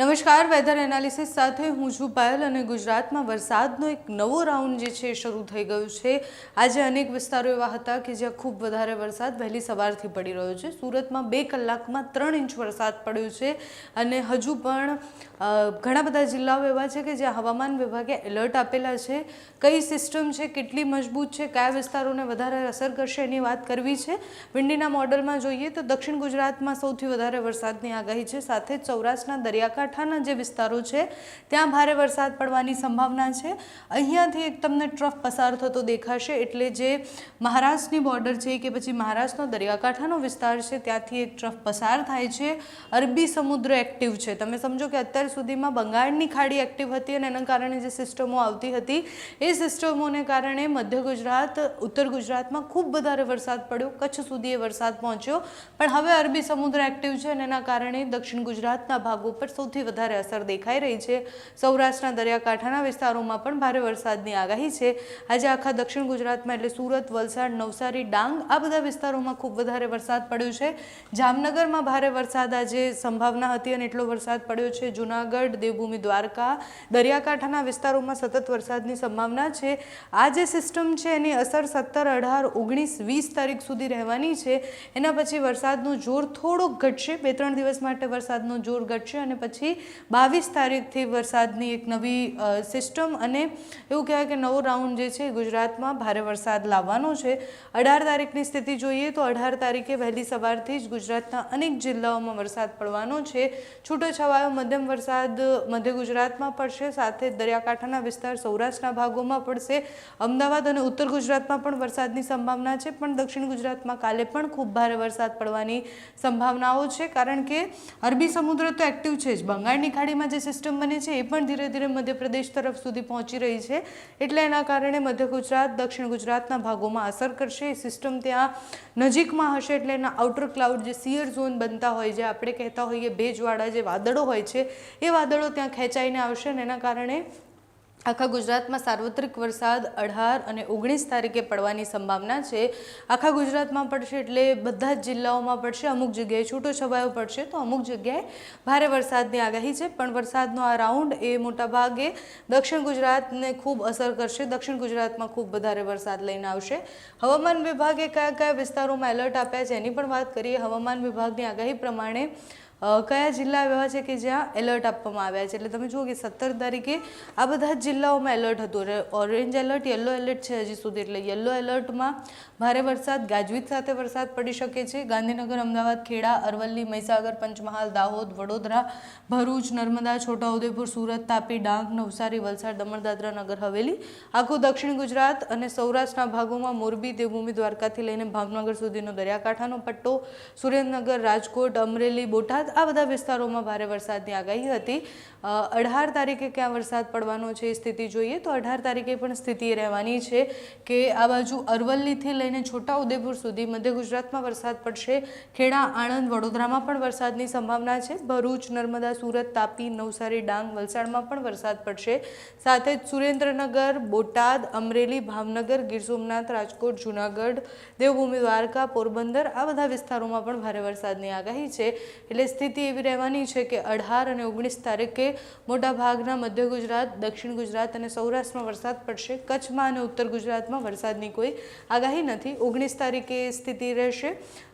નમસ્કાર weather analysis સાથે હું છું પાયલ અને ગુજરાતમાં વરસાદનો એક નવો રાઉન્ડ જે છે એ શરૂ થઈ ગયો છે. આજે અનેક વિસ્તારો એવા હતા કે જ્યાં ખૂબ વધારે વરસાદ વહેલી સવારથી પડી રહ્યો છે. સુરતમાં બે કલાકમાં ત્રણ ઇંચ વરસાદ પડ્યો છે અને હજુ પણ ઘણા બધા જિલ્લાઓ એવા છે કે જ્યાં હવામાન વિભાગે એલર્ટ આપેલા છે. કઈ સિસ્ટમ છે, કેટલી મજબૂત છે, કયા વિસ્તારોને વધારે અસર કરશે એની વાત કરવી છે. વિંડીના મોડલમાં જોઈએ તો દક્ષિણ ગુજરાતમાં સૌથી વધારે વરસાદની આગાહી છે. સાથે જ સૌરાષ્ટ્રના દરિયાકાંઠાના જે વિસ્તારો છે, ત્યાં ભારે વરસાદ પડવાની સંભાવના છે. અહીંયાથી એક તમને ટ્રફ પસાર થતો દેખાશે, એટલે જે મહારાષ્ટ્રની બોર્ડર છે કે પછી મહારાષ્ટ્રનો દરિયાકાંઠાનો વિસ્તાર છે, ત્યાંથી એક ટ્રફ પસાર થાય છે. અરબી સમુદ્ર એક્ટિવ છે. તમે સમજો કે અત્યાર સુધીમાં બંગાળની ખાડી એક્ટિવ હતી અને એના કારણે જે સિસ્ટમો આવતી હતી, એ સિસ્ટમોને કારણે મધ્ય ગુજરાત, ઉત્તર ગુજરાતમાં ખૂબ વધારે વરસાદ પડ્યો. કચ્છ સુધી એ વરસાદ પહોંચ્યો. પણ હવે અરબી સમુદ્ર એક્ટિવ છે અને એના કારણે દક્ષિણ ગુજરાતના ભાગો પર સૌથી વધારે અસર દેખાઈ રહી છે. સૌરાષ્ટ્રના દરિયાકાંઠાના વિસ્તારોમાં પણ ભારે વરસાદની આગાહી છે. આજે આખા દક્ષિણ ગુજરાતમાં એટલે સુરત, વલસાડ, નવસારી, ડાંગ આ બધા વિસ્તારોમાં ખૂબ વધારે વરસાદ પડ્યો છે. જામનગરમાં ભારે વરસાદ આજે સંભાવના હતી અને એટલો વરસાદ પડ્યો છે. જુનાગઢ, દેવભૂમિ, દ્વારકા દરિયાકાંઠાના વિસ્તારોમાં સતત વરસાદની સંભાવના છે. આ જે સિસ્ટમ છે એની અસર સત્તર, અઢાર, ઓગણીસ, વીસ તારીખ સુધી રહેવાની છે. એના પછી વરસાદનું જોર થોડુંક ઘટશે. બે ત્રણ દિવસ માટે વરસાદનું જોર ઘટશે અને પછી બાવીસ તારીખથી વરસાદની એક નવી સિસ્ટમ અને એવું કહેવાય કે નવો રાઉન્ડ જે છે ગુજરાતમાં ભારે વરસાદ લાવવાનો છે. અઢાર તારીખની સ્થિતિ જોઈએ તો અઢાર તારીખે વહેલી સવારથી જ ગુજરાતના અનેક જિલ્લાઓમાં વરસાદ પડવાનો છે. છૂટોછવાયો મધ્યમ વરસાદ મધ્ય ગુજરાતમાં પડશે, સાથે દરિયાકાંઠાના વિસ્તાર સૌરાષ્ટ્રના ભાગોમાં પડશે. અમદાવાદ અને ઉત્તર ગુજરાતમાં પણ વરસાદની સંભાવના છે, પણ દક્ષિણ ગુજરાતમાં કાલે પણ ખૂબ ભારે વરસાદ પડવાની સંભાવનાઓ છે, કારણ કે અરબી સમુદ્ર તો એક્ટિવ છે જ. બંગાળની ખાડીમાં જે સિસ્ટમ બની છે, એ પણ ધીરે ધીરે મધ્યપ્રદેશ તરફ સુધી પહોંચી રહી છે. એટલે એના કારણે મધ્ય ગુજરાત, દક્ષિણ ગુજરાતના ભાગોમાં અસર કરશે. એ સિસ્ટમ ત્યાં નજીકમાં હશે એટલે એના આઉટર ક્લાઉડ જે સિયર ઝોન બનતા હોય, જે આપણે કહેતા હોઈએ, ભેજવાળા જે વાદળો હોય છે, એ વાદળો ત્યાં ખેંચાઈને આવશે અને એના કારણે આખા ગુજરાતમાં સાર્વત્રિક વરસાદ, અઢાર અને ઓગણીસ તારીખે પડવાની સંભાવના છે. આખા ગુજરાતમાં પડશે એટલે બધા જ જિલ્લાઓમાં પડશે. અમુક જગ્યાએ છૂટો છવાયો પડશે તો અમુક જગ્યાએ ભારે વરસાદની આગાહી છે. પણ વરસાદનો આ રાઉન્ડ એ મોટા ભાગે દક્ષિણ ગુજરાતને ખૂબ અસર કરશે. દક્ષિણ ગુજરાતમાં ખૂબ વધારે વરસાદ લઈને આવશે. હવામાન વિભાગે કયા કયા વિસ્તારોમાં એલર્ટ આપ્યા છે એની પણ વાત કરીએ. હવામાન વિભાગની આગાહી પ્રમાણે કયા જિલ્લા એવા છે કે જ્યાં એલર્ટ આપવામાં આવ્યા છે? એટલે તમે જુઓ કે સત્તર તારીખે આ બધા જ જિલ્લાઓમાં એલર્ટ હતું. ઓરેન્જ એલર્ટ, યલો એલર્ટ છે હજી સુધી. એટલે યલો એલર્ટમાં ભારે વરસાદ, ગાજવીજ સાથે વરસાદ પડી શકે છે. ગાંધીનગર, અમદાવાદ, ખેડા, અરવલ્લી, મહીસાગર, પંચમહાલ, દાહોદ, વડોદરા, ભરૂચ, નર્મદા, છોટાઉદેપુર, સુરત, તાપી, ડાંગ, નવસારી, વલસાડ દમણ દાદરા નગર, હવેલી. આખું દક્ષિણ ગુજરાત અને સૌરાષ્ટ્રના ભાગોમાં મોરબી, દેવભૂમિ, દ્વારકાથી લઈને ભાવનગર સુધીનો દરિયાકાંઠાનો પટ્ટો, સુરેન્દ્રનગર, રાજકોટ, અમરેલી, બોટાદ આ બધા વિસ્તારોમાં ભારે વરસાદની આગાહી હતી. અઢાર તારીખે ક્યાં વરસાદ પડવાનો છે એ સ્થિતિ જોઈએ તો અઢાર તારીખે પણ સ્થિતિ રહેવાની છે કે આ બાજુ અરવલ્લીથી લઈને છોટાઉદેપુર સુધી મધ્ય ગુજરાતમાં વરસાદ પડશે. ખેડા, આણંદ, વડોદરામાં પણ વરસાદની સંભાવના છે. ભરૂચ, નર્મદા, સુરત, તાપી, નવસારી, ડાંગ, વલસાડમાં પણ વરસાદ પડશે. સાથે જ સુરેન્દ્રનગર, બોટાદ, અમરેલી, ભાવનગર, ગીર સોમનાથ, રાજકોટ, જુનાગઢ, દેવભૂમિ દ્વારકા, પોરબંદર આ બધા વિસ્તારોમાં પણ ભારે વરસાદની આગાહી છે. એટલે સ્થિતિ એવી રહેવાની છે કે અઢાર અને ઓગણીસ તારીખે મોટાભાગના મધ્ય ગુજરાત, દક્ષિણ ગુજરાત અને સૌરાષ્ટ્રમાં વરસાદ પડશે. કચ્છમાં અને ઉત્તર ગુજરાતમાં વરસાદની કોઈ આગાહી નથી. ઓગણીસ તારીખે સ્થિતિ રહેશે.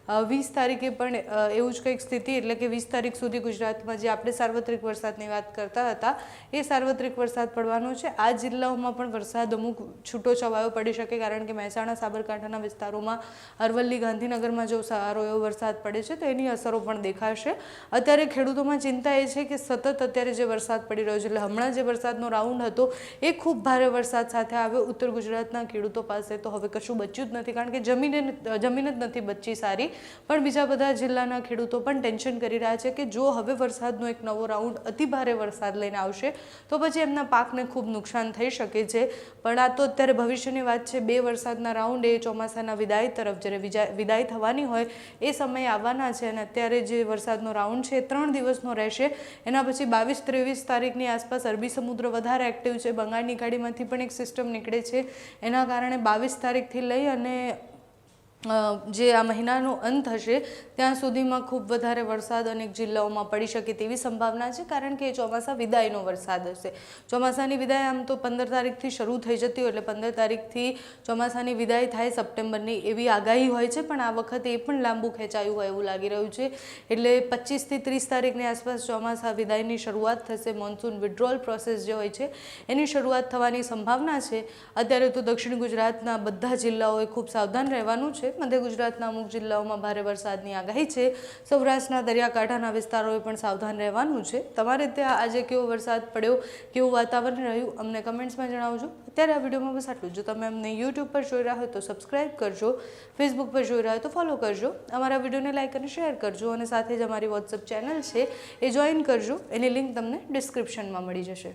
વીસ તારીખે પણ એવું જ કંઈક સ્થિતિ એટલે કે વીસ તારીખ સુધી ગુજરાતમાં જે આપણે સાર્વત્રિક વરસાદની વાત કરતા હતા, એ સાર્વત્રિક વરસાદ પડવાનો છે. આ જિલ્લાઓમાં પણ વરસાદ અમુક છૂટો છવાયો પડી શકે કારણ કે મહેસાણા, સાબરકાંઠાના વિસ્તારોમાં, અરવલ્લી, ગાંધીનગરમાં જો સારો એવો વરસાદ પડે છે તો એની અસરો પણ દેખાશે. અત્યારે ખેડૂતોમાં ચિંતા એ છે કે સતત અત્યારે જે વરસાદ પડી રહ્યો છે, એટલે હમણાં જે વરસાદનો રાઉન્ડ હતો, એ ખૂબ ભારે વરસાદ સાથે આવ્યો. ઉત્તર ગુજરાતના ખેડૂતો પાસે તો હવે કશું બચ્યું જ નથી કારણ કે જમીને જમીન જ નથી બચી સારી. પણ બીજા બધા જિલ્લાના ખેડૂતો પણ ટેન્શન કરી રહ્યા છે કે જો હવે વરસાદનો એક નવો રાઉન્ડ અતિભારે વરસાદ લઈને આવશે, તો પછી એમના પાકને ખૂબ નુકસાન થઈ શકે છે. પણ આ તો અત્યારે ભવિષ્યની વાત છે, બે વરસાદના રાઉન્ડ એ ચોમાસાના વિદાય તરફ જ્યારે વિદાય થવાની હોય, એ સમયે આવવાના છે અને અત્યારે જે વરસાદનો રાઉન્ડ છે એ ત્રણ દિવસનો રહેશે. એના પછી બાવીસ ત્રેવીસ તારીખની આસપાસ અરબી સમુદ્ર વધારે એક્ટિવ છે, બંગાળની ખાડીમાંથી પણ એક સિસ્ટમ નીકળે છે. એના કારણે બાવીસ તારીખથી લઈ અને જે આ મહિનાનો અંત હશે, ત્યાં સુધીમાં ખૂબ વધારે વરસાદ અનેક જિલ્લાઓમાં પડી શકે તેવી સંભાવના છે, કારણ કે એ ચોમાસા વિદાયનો વરસાદ હશે. ચોમાસાની વિદાય આમ તો પંદર તારીખથી શરૂ થઈ જતી હોય એટલે પંદર તારીખથી ચોમાસાની વિદાય થાય સપ્ટેમ્બરની એવી આગાહી હોય છે, પણ આ વખતે એ પણ લાંબુ ખેંચાયું હોય એવું લાગી રહ્યું છે. એટલે પચીસથી ત્રીસ તારીખની આસપાસ ચોમાસા વિદાયની શરૂઆત થશે મોન્સૂન વિડ્રોલ પ્રોસેસ જે હોય છે, એની શરૂઆત થવાની સંભાવના છે. અત્યારે તો દક્ષિણ ગુજરાતના બધા જિલ્લાઓએ ખૂબ સાવધાન રહેવાનું છે. મધ્ય ગુજરાતના અમુક જિલ્લાઓમાં ભારે વરસાદની આગાહી છે. સૌરાષ્ટ્રના દરિયાકાંઠાના વિસ્તારોએ પણ સાવધાન રહેવાનું છે. તમારે ત્યાં આજે કેવો વરસાદ પડ્યો, કેવું વાતાવરણ રહ્યું, અમને કમેન્ટ્સમાં જણાવજો. અત્યારે આ વિડીયોમાં બસ આટલું જો. તમે અમને યુટ્યુબ પર જોઈ રહ્યા હોય તો સબસ્ક્રાઇબ કરજો, ફેસબુક પર જોઈ રહ્યા હોય તો ફોલો કરજો. અમારા વિડીયોને લાઇક અને શેર કરજો અને સાથે જ અમારી વોટ્સઅપ ચેનલ છે એ જોઈન કરજો. એની લિંક તમને ડિસ્ક્રિપ્શનમાં મળી જશે.